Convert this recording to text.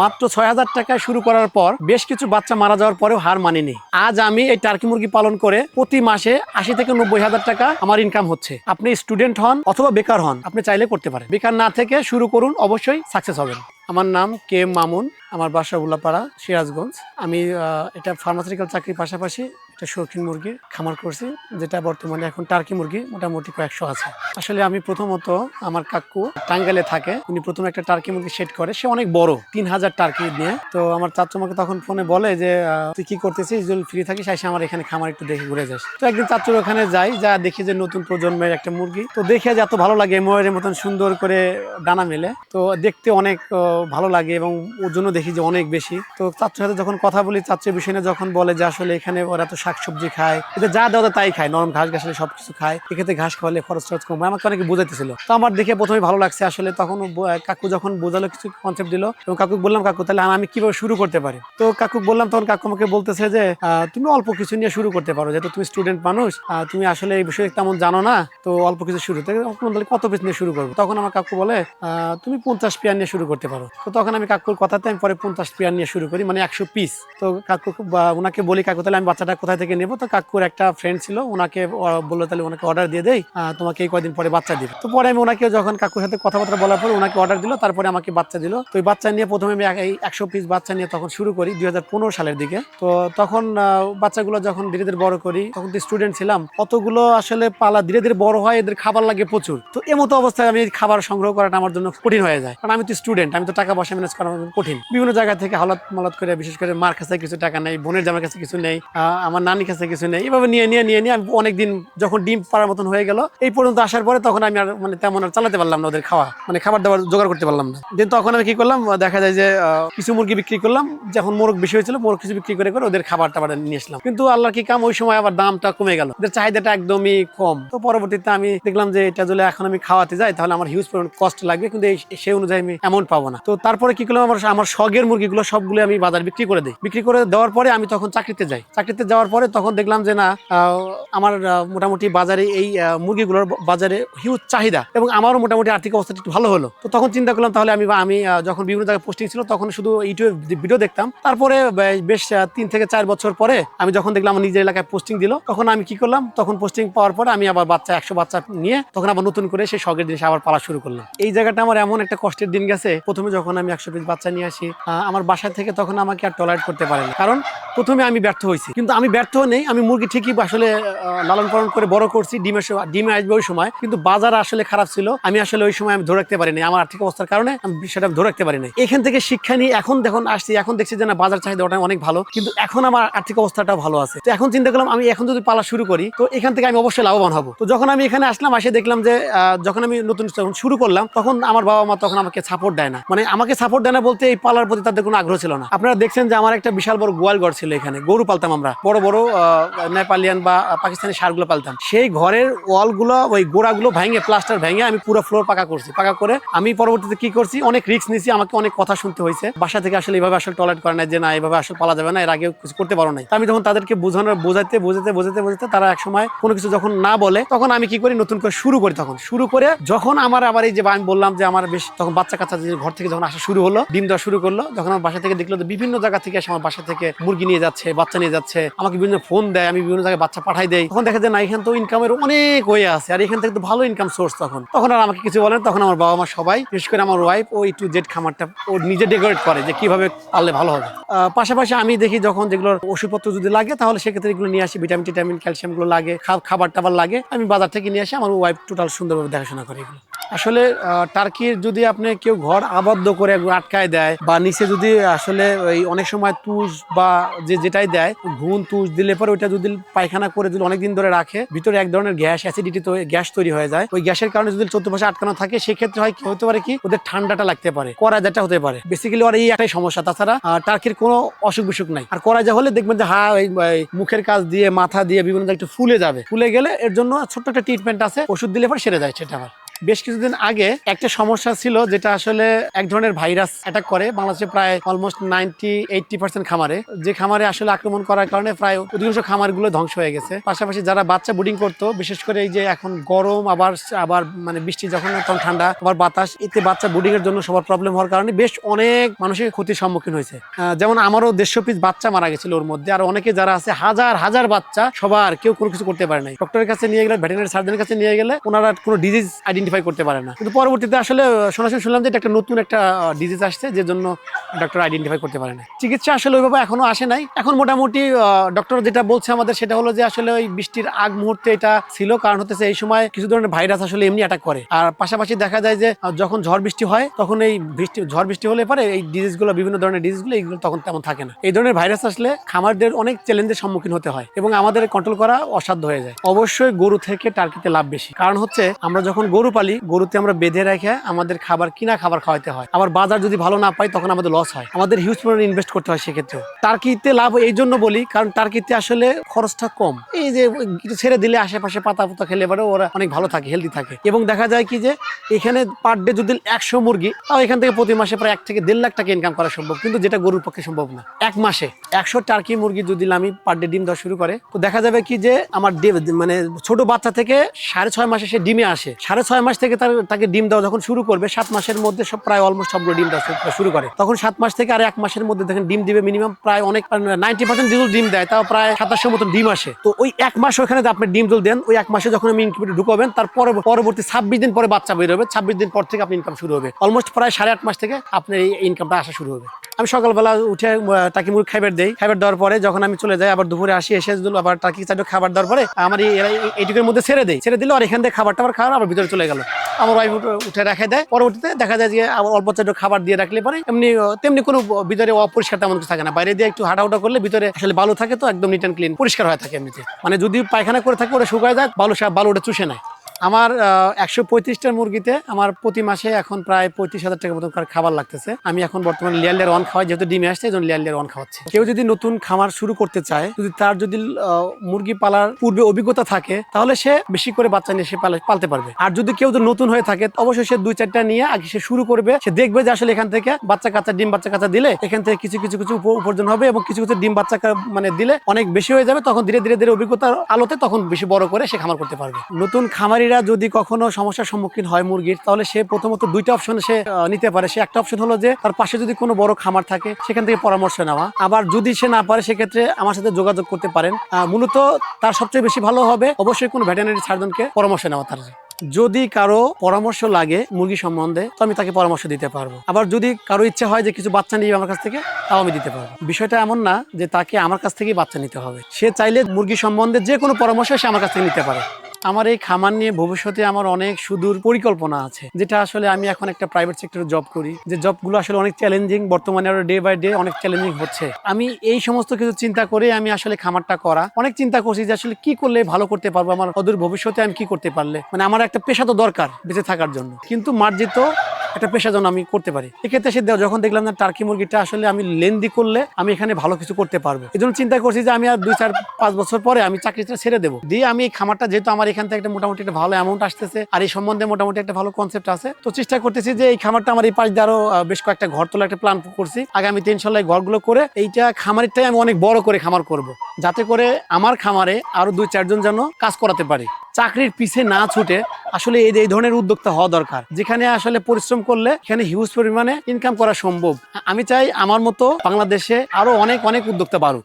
মাত্র ছয় হাজার টাকায় শুরু করার পর বেশ কিছু বাচ্চা মারা যাওয়ার পরেও হার মানিনি। আজ আমি এই টার্কি মুরগি পালন করে প্রতি মাসে আশি থেকে নব্বই হাজার টাকা আমার ইনকাম হচ্ছে। আপনি স্টুডেন্ট হন অথবা বেকার হন, আপনি চাইলে করতে পারেন। বেকার না থেকে শুরু করুন, অবশ্যই সাকসেস হবেন। আমার নাম কে মামুন, আমার বাসা উল্লাপাড়া, সিরাজগঞ্জ। আমি এটা ফার্মাসিউটিক্যাল চাকরির পাশাপাশি এটা শৌখিন মুরগি খামার করছি, যেটা বর্তমানে এখন টার্কি মুরগি মোটামুটি কয়েকশো আছে। আসলে আমি প্রথমত আমার কাকু টাঙ্গাইলে থাকে, উনি প্রথমে একটা টার্কি মুরগি সেট করে। সে অনেক বড়, তিন হাজার টার্কি নিয়ে। তো আমার চাচু আমাকে তখন ফোনে বলে যে তুই কি করতেছিস? যদি ফ্রি থাকিস এসে আমার এখানে খামার একটু দেখে ঘুরে যাস। তো একদিন চাচুর ওখানে যাই, যা দেখি যে নতুন প্রজন্মের একটা মুরগি। তো দেখে যে এত ভালো লাগে ময়ূরের মতন সুন্দর করে ডানা মেলে। তো দেখতে অনেক ভালো লাগে এবং ওর জন্য দেখি যে অনেক বেশি। তো চাচুর সাথে যখন কথা বলি চাচুর বিষয় যখন বলে যে, আসলে এখানে ওরা তো শাকসবজি খায়। এটা যা দেওয়া তাই খায়। নরম ঘাস ঘাসলে সবকিছু খায়। এক্ষেত্রে ঘাস খাওয়ালে খরচ টরচ কম। আমাকে অনেকে বুঝাইতেছিল। তো আমার দেখে প্রথমে ভালো লাগছে আসলে তখন কাকু যখন বোঝালো কিছু কনসেপ্ট দিল, এবং কাকু বললাম, কাকু, তাহলে আমি কীভাবে শুরু করতে পারি? তো কাকু বললাম, তখন কাকু আমাকে বলতেছে যে তুমি অল্প কিছু নিয়ে শুরু করতে পারো। যেহেতু তুমি স্টুডেন্ট মানুষ তুমি আসলে এই বিষয়ে তেমন জানো না। তো অল্প কিছু শুরু তাহলে কত পিস নিয়ে শুরু করব? তখন আমার কাকু বলে তুমি পঞ্চাশ পেয়ার নিয়ে শুরু করতে পারো। তো তখন আমি কাকুর কথাতে আমি পরে পঞ্চাশ পেয়ার নিয়ে শুরু করি মানে একশো পিস তো কাকু ওনাকে বলি, কাকু, তাহলে আমি বাচ্চাটা কোথায় থেকে নেব? তো কাকুর একটা ফ্রেন্ড ছিল ওনাকে বলল তাহলে ওনাকে অর্ডার দিয়ে আহ, তোমাকে এই কয়দিন পরে বাচ্চা দিবে। তো পরে আমি ওনাকে যখন কাকুর সাথে কথাবার্তা বলার পরে ওনাকে অর্ডার দিল তারপরে আমাকে বাচ্চা দিল। তো এই বাচ্চা নিয়ে প্রথমে আমি এই একশো পিস বাচ্চা নিয়ে তখন শুরু করি দুই সালের দিকে। তো তখন বাচ্চাগুলো যখন ধীরে ধীরে বড় করি তখন তো স্টুডেন্ট ছিলাম অতগুলো আসলে পালা ধীরে ধীরে বড় হয় এদের খাবার লাগে প্রচুর। তো এমতো অবস্থায় আমি খাবার সংগ্রহ করাটা আমার জন্য কঠিন হয়ে যায় কারণ আমি তো স্টুডেন্ট আমি তো টাকা পয়সা ম্যানেজ করা কঠিন। বিভিন্ন জায়গা থেকে হালাত মালাত করে বিশেষ করে মার কাছে কিছু টাকা নেই বোনের জামার কাছে কিছু নেই আমার নানির কাছে কিছু নেই। এভাবে নিয়ে নিয়ে নিয়ে নিয়ে অনেকদিন যখন ডিম পাড়ার মতন হয়ে গেল, এই পর্যন্ত আসার পরে তখন আমি আর মানে তেমন আর চালাতে পারলাম না ওদের খাওয়া। মানে খাবার দাবার জোগাড় করতে পারলাম না। দেন তখন আমি কি করলাম, দেখা যায় যে কিছু মুরগি বিক্রি করলাম, যখন মোরগ বেশি হয়েছিল, মোরগ কিছু বিক্রি করে করে ওদের খাবার টাবার নিয়ে আসলাম। কিন্তু আল্লাহর কি কাম, ওই সময় আবার দামটা কমে গেল। ওদের চাহিদাটা একদমই কম। তো পরবর্তীতে আমি দেখলাম যে, এটা যদি এখন আমি খাওয়াতে যাই, তাহলে আমার হিউজ পরিমাণ কষ্ট লাগবে, কিন্তু সেই অনুযায়ী আমি অ্যামাউন্ট পাবো না। তো তারপরে কি করলাম, আমার আমার শখের মুরগিগুলো সবগুলো আমি বাজার বিক্রি করে দিই। বিক্রি করে দেওয়ার পরে আমি তখন চাকরিতে যাই। চাকরিতে যাওয়ার পরে তখন দেখলাম যে না আমার মোটামুটি বাজারে এই মুরগিগুলোর বাজারে হিউজ চাহিদা এবং আমারও মোটামুটি আর্থিক অবস্থাটা একটু ভালো হলো। তো তখন চিন্তা করলাম তাহলে আমি আমি যখন বিভিন্ন জায়গায় পোস্টিং ছিল তখন শুধু ইউটিউবে ভিডিও দেখতাম। তারপরে বেশ তিন থেকে চার বছর পরে আমি যখন দেখলাম নিজের এলাকায় পোস্টিং দিল, তখন আমি কি করলাম? তখন পোস্টিং পাওয়ার পরে আমি আবার বাচ্চা, একশো বাচ্চা নিয়ে তখন আবার নতুন করে সেই শখের জিনিস আবার পালা শুরু করলাম। এই জায়গাটা আমার এমন একটা কষ্টের দিন গেছে। প্রথমে যখন আমি একশো পিস বাচ্চা নিয়ে আসি আমার বাসা থেকে তখন আমাকে আর টলারেট করতে পারে না। কারণ প্রথমে আমি ব্যর্থ হয়েছি। কিন্তু আমি ব্যর্থ নেই। আমি মুরগি ঠিকই আসলে লালন পালন করে বড় করছি ডিমের সময়- ডিমে আসবে ওই সময়। কিন্তু বাজার আসলে খারাপ ছিল। আমি আসলে ওই সময় আমি ধরে রাখতে পারিনি। আমার আর্থিক অবস্থার কারণে আমি বিষয়টা ধরে রাখতে পারিনি। এখান থেকে শিক্ষা নিয়ে এখন দেখুন আসছি। এখন দেখছি যে না, বাজার চাহিদা ওটা অনেক ভালো। কিন্তু এখন আমার আর্থিক অবস্থাটা ভালো আছে। তো এখন চিন্তা করলাম, আমি এখন যদি পালা শুরু করি, তো এখান থেকে আমি অবশ্যই লাভবান হব। তো যখন আমি এখানে আসলাম, আসে দেখলাম যে যখন আমি নতুন যখন শুরু করলাম, তখন আমার বাবা মা তখন আমাকে সাপোর্ট দেয় না। মানে আমাকে সাপোর্ট দেয় না বলতে এই পালার প্রতি তাদের কোনো আগ্রহ ছিল না। আপনারা দেখছেন যে আমার একটা বিশাল বড় গোয়াল ঘর ছিল এখানে। গরু পালতাম আমরা। বড় বড় আহ, নেপালিয়ান বা পাকিস্তানি সারগুলো পালতাম। সেই ঘরের ওয়ালগুলো ওই গোড়াগুলো ভেঙে প্লাস্টার ভেঙে আমি পুরো ফ্লোর পাকা করছি। পাকা করে আমি পরবর্তীতে কি করছি অনেক রিস্ক নিয়েছি আমাকে অনেক কথা শুনতে হয়েছে। বাসা থেকে আসলে এইভাবে আসলে টয়লেট করে না যে না এইভাবে আসলে পালা যাবে না এর আগে কিছু করতে পারো নাই। আমি যখন তাদেরকে বোঝানোর বোঝাতে বোঝাতে বোঝাতে বোঝাতে তারা এক সময় কোনো কিছু যখন না বলে তখন আমি কি করি নতুন করে শুরু করি তখন। শুরু করে যখন আমার আবার এই যে আমি বললাম যে আমার বেশ তখন বাচ্চা কাচ্চা ঘর থেকে যখন আসা শুরু হলো ডিম দেওয়া শুরু করল যখন আমার বাসা থেকে দেখল বিভিন্ন জায়গা থেকে আমার বাসা থেকে মুরগি নিয়ে যাচ্ছে বাচ্চা নিয়ে যাচ্ছে আমাকে বিভিন্ন ফোন দেয়, আমি বিভিন্ন জায়গায় বাচ্চা পাঠাই দেয় তখন দেখা যায়, না, এখান তো ইনকামের অনেক হয়ে আছে, আর এখান থেকে তো ভালো ইনকাম সোর্স তখন। তখন আর আমাকে কিছু বলেন তখন আমার বাবা মা সবাই, বিশেষ করে আমার ওয়াইফ ওই টু জেড খামারটা, ও নিজে ডেকোরেট করে যে কীভাবে পারলে ভালো হবে। পাশাপাশি আমি দেখি যখন যেগুলোর ওষুধপত্র যদি লাগে, তাহলে সেক্ষেত্রে এগুলো নিয়ে আসি ভিটামিন টিটামিন ক্যালসিয়ামগুলো লাগে খাবার টাবার লাগে, আমি বাজার থেকে নিয়ে আসি আমার ওয়াইফ টোটাল সুন্দরভাবে দেখাশোনা করে এগুলো। আসলে টার্কির যদি আপনি কেউ ঘর আবদ্ধ করে আটকায় দেয়, বা নিচে যদি আসলে ওই অনেক সময় তুষ বা যে যেটাই দেয় ঘুন তুষ দিলে পরে ওইটা যদি পায়খানা করে যদি অনেকদিন ধরে রাখে, ভিতরে এক ধরনের গ্যাস অ্যাসিডিটি গ্যাস তৈরি হয়ে যায়। ওই গ্যাসের কারণে যদি চতুর্পাশে আটকানো থাকে, সেক্ষেত্রে হয় কি, হতে পারে কি, ওদের ঠান্ডাটা লাগতে পারে, করা যেটা হতে পারে। বেসিক্যালি ওর এই একটাই সমস্যা। তাছাড়া টার্কির কোনো অসুখ বিসুখ নাই। আর করা যা হলে দেখবেন যে, হা মুখের কাজ দিয়ে, মাথা দিয়ে বিভিন্ন একটু ফুলে যাবে। ফুলে গেলে এর জন্য ছোট্ট একটা ট্রিটমেন্ট আছে, ওষুধ দিলে পরে সেরে যায়, সেটা আবার। বেশ কিছুদিন আগে একটা সমস্যা ছিল যেটা আসলে এক ধরনের ভাইরাস অ্যাটাক করে। বাংলাদেশে প্রায় অলমোস্ট নাইনটি এইটটি পার্সেন্ট খামারে। যে খামারে আসলে আক্রমণ করার কারণে প্রায় অধিকাংশ খামারগুলো ধ্বংস হয়ে গেছে। পাশাপাশি যারা বাচ্চা বুডিং করতো, বিশেষ করে এই যে এখন গরম, আবার আবার মানে বৃষ্টি যখন তখন ঠান্ডা, আবার বাতাস, এতে বাচ্চা বুডিং এর জন্য সবার প্রবলেম হওয়ার কারণে বেশ অনেক মানুষের ক্ষতির সম্মুখীন হয়েছে। যেমন আমারও দেড়শো পিস বাচ্চা মারা গেছিল ওর মধ্যে। আর অনেকে যারা আছে, হাজার হাজার বাচ্চা সবার, কেউ কোনো কিছু করতে পারে নাই। ডক্টরের কাছে নিয়ে গেলে ভেটেরিনারি সার্জনের কাছে নিয়ে গেলে ওনারা কোনো ডিজিজ আইডেন্টিফাই করতে পারে না। কিন্তু পরবর্তীতে আসলে শোনাশোনা শুনলাম যে এটা একটা নতুন একটা ডিজিজ আসছে, যে জন্য ডক্টর আইডেন্টিফাই করতে পারে না। চিকিৎসা আসলে ওইভাবে এখনও আসে নাই। এখন মোটামুটি ডক্টর যেটা বলছে আমাদের, সেটা হলো যে আসলে ওই বৃষ্টির আগ মুহূর্তে এটা ছিল। কারণ হতেছে এই সময় কিছু ধরনের ভাইরাস আসলে এমনি অ্যাটাক করে। আর পাশাপাশি দেখা যায় যে যখন ঝড় বৃষ্টি হয়, তখন এই বৃষ্টি, ঝড় বৃষ্টি হলে পরে এই ডিজিজগুলো বিভিন্ন ধরনের ডিজিজগুলো এইগুলো তখন তেমন থাকে না। এই ধরনের ভাইরাস আসলে খামারদের অনেক চ্যালেঞ্জের সম্মুখীন হতে হয় এবং আমাদের কন্ট্রোল করা অসাধ্য হয়ে যায়। অবশ্যই গরু থেকে টার্কিতে লাভ বেশি। কারণ হচ্ছে, আমরা যখন গরু পালি গরুতে আমরা বেঁধে রেখে আমাদের খাবার কিনা খাবার খাওয়াতে হয়। আবার বাজার যদি ভালো না পাই, তখন আমাদের লস হয়। আমাদের হিউজ পরিমাণে ইনভেস্ট করতে হয় সেক্ষেত্রে টার্কিতে লাভ এই জন্য বলি, কারণ টার্কিতে আসলে খরচটা কম। এই যে ছেড়ে দিলে আশেপাশে পাতা পাতা খেলে পরে ওরা অনেক ভালো থাকে হেলদি থাকে। এবং দেখা যায় কি যে, এখানে পার ডে যদি একশো মুরগি, তাও এখান থেকে প্রতি মাসে প্রায় এক থেকে দেড় লাখ টাকা ইনকাম করা সম্ভব। কিন্তু যেটা গরুর পক্ষে সম্ভব না। এক মাসে একশো টার্কি মুরগি যদি আমি পার ডে ডিম দেওয়া শুরু করে, তো দেখা যাবে কি যে, আমার মানে ছোট বাচ্চা থেকে সাড়ে ছয় মাসে সে ডিমে আসে। সাড়ে ছয় মাস থেকে তার তাকে ডিম দেওয়া যখন শুরু করবে, সাত মাসের মধ্যে সব প্রায় অলমোস্ট সবগুলো ডিম দেওয়া শুরু করে। তখন সাত মাস থেকে আর এক মাসের মধ্যে দেখেন ডিম দিবে মিনিমাম প্রায় অনেক নাইনটি পার্সেন্ট যেগুলো ডিম দেয়, তাও প্রায় সাতাশশো মতন ডিম আসে। তো ওই এক মাস ওখানে আপনি ডিম জল দেন, ওই এক মাসে যখন আমি ইনকিউবেটর ঢুকাবেন, তার পরবর্তী ছাব্বিশ দিন পরে বাচ্চা বের হবে, ছাব্বিশ দিন পর থেকে আপনি ইনকাম শুরু হবে। অলমোস্ট প্রায় সাড়ে আট মাস থেকে আপনার এই ইনকামটা আসা শুরু হবে। আমি সকালবেলা উঠে টাকি মুরগি খাবার দেই। খাবার দেওয়ার পরে যখন আমি চলে যাই, আবার দুপুরে আসি, এসে আবার টাকি চারটে খাবার দেওয়ার পরে, আমার এইটুকুর মধ্যে ছেড়ে দেয় ছেড়ে দিলে, আর এখান থেকে খাবার টাবার খাওয়ার, আবার ভিতরে চলে গেল। আমার ওয়াইফ উঠে রেখে দেয়। পরবর্তীতে দেখা যায় যে অল্প একটু খাবার দিয়ে রাখলে পরে এমনি তেমনি কোনো ভিতরে অপরিষ্কার তেমন কিছু থাকে না। বাইরে দিয়ে একটু হাঁটাউটা করলে ভিতরে আসলে বালু থাকে তো, একদম নিট অ্যান্ড ক্লিন পরিষ্কার হয়ে থাকে এমনিতে। মানে যদি পায়খানা করে থাকে, ওটা শুকায় যায়, বালু বালু ওটা চুষে নেয়। আমার একশো পঁয়ত্রিশটার মুরগিতে আমার প্রতি মাসে এখন প্রায় পঁয়ত্রিশ হাজার টাকা করে খাবার লাগতেছে। আমি এখন বর্তমানে লেয়ার লেয়ার ওয়ান খাওয়াই, যেহেতু ডিমে আসছে এই জন্য ওয়ান খাওয়াচ্ছে। কেউ যদি নতুন খামার শুরু করতে চায়, যদি তার যদি মুরগি পালার পূর্বে অভিজ্ঞতা থাকে, তাহলে সে বেশি করে বাচ্চা নিয়ে সে পালতে পারবে। আর যদি কেউ যদি নতুন হয়ে থাকে, অবশ্যই সে দুই চারটা নিয়ে আগে সে শুরু করবে। সে দেখবে যে আসলে এখান থেকে বাচ্চা কাচ্চা, ডিম বাচ্চা কাচ্চা দিলে এখান থেকে কিছু কিছু কিছু উপ- উপার্জন হবে এবং কিছু কিছু ডিম বাচ্চা মানে দিলে অনেক বেশি হয়ে যাবে। তখন ধীরে ধীরে ধীরে অভিজ্ঞতার আলোতে তখন বেশি বড় করে সে খামার করতে পারবে। নতুন খামারিরা যদি কখনো সমস্যার সম্মুখীন হয় মুরগির, তাহলে সে প্রথমত দুইটা অপশন সে নিতে পারে। সে একটা অপশন হলো যে, তার পাশে যদি কোনো বড় খামার থাকে, সেখান থেকে পরামর্শ নেওয়া। আবার যদি সে না পারে, সেক্ষেত্রে আমার সাথে যোগাযোগ করতে পারেন। মূলত তার সবচেয়ে বেশি ভালো হবে অবশ্যই কোনো ভেটেরিনারি সার্জনকে পরামর্শ নেওয়া তার। যদি কারও পরামর্শ লাগে মুরগি সম্বন্ধে, তো আমি তাকে পরামর্শ দিতে পারব। আবার যদি কারও ইচ্ছা হয় যে কিছু বাচ্চা নিয়ে আমার কাছ থেকে, তাও আমি দিতে পারব। বিষয়টা এমন না যে তাকে আমার কাছ থেকেই বাচ্চা নিতে হবে। সে চাইলে মুরগি সম্বন্ধে যে কোনো পরামর্শ সে আমার কাছ থেকে নিতে পারে। আমার এই খামার নিয়ে ভবিষ্যতে আমার অনেক সুদূর পরিকল্পনা আছে, যেটা আসলে আমি এখন একটা প্রাইভেট সেক্টরে জব করি। যে জবগুলো আসলে অনেক চ্যালেঞ্জিং বর্তমানে আরও ডে বাই ডে অনেক চ্যালেঞ্জিং হচ্ছে। আমি এই সমস্ত কিছু চিন্তা করে আমি আসলে খামারটা করা, অনেক চিন্তা করছি যে আসলে কি করলে ভালো করতে পারব, আমার অদূর ভবিষ্যতে আমি কি করতে পারলে? মানে আমার একটা পেশা তো দরকার বেঁচে থাকার জন্য। কিন্তু মার্জিত একটা পেশা যেন আমি করতে পারি। এক্ষেত্রে সে যখন দেখলাম না টার্কি মুরগিটা আসলে আমি লেন্দি করলে আমি এখানে ভালো কিছু করতে পারব। এই চিন্তা করছি যে আমি আর দুই চার পাঁচ বছর পরে আমি চাকরিটা ছেড়ে দেবো। দিয়ে আমি এই খামারটা, যেহেতু আমার এখান থেকে একটা মোটামুটি একটা ভালো অ্যামাউন্ট আসতেছে আর এই সম্বন্ধে মোটামুটি একটা ভালো কনসেপ্ট আছে, তো চেষ্টা করতেছি যে এই খামারটা আমার এই পাশ দিয়ে বেশ কয়েকটা ঘর তোলা একটা প্ল্যান করছি। আগামী ইনশাল্লাহ এই ঘরগুলো করে এইটা খামারেরটাই আমি অনেক বড় করে খামার করব। যাতে করে আমার খামারে আরও দুই চারজন যেন কাজ করাতে পারি। চাকরির পিছে না ছুটে আসলে এই ধরনের উদ্যোক্তা হওয়া দরকার, যেখানে আসলে পরিশ্রম করলে এখানে হিউজ পরিমাণে ইনকাম করা সম্ভব। আমি চাই আমার মতো বাংলাদেশে আরও অনেক অনেক উদ্যোক্তা বাড়ুক।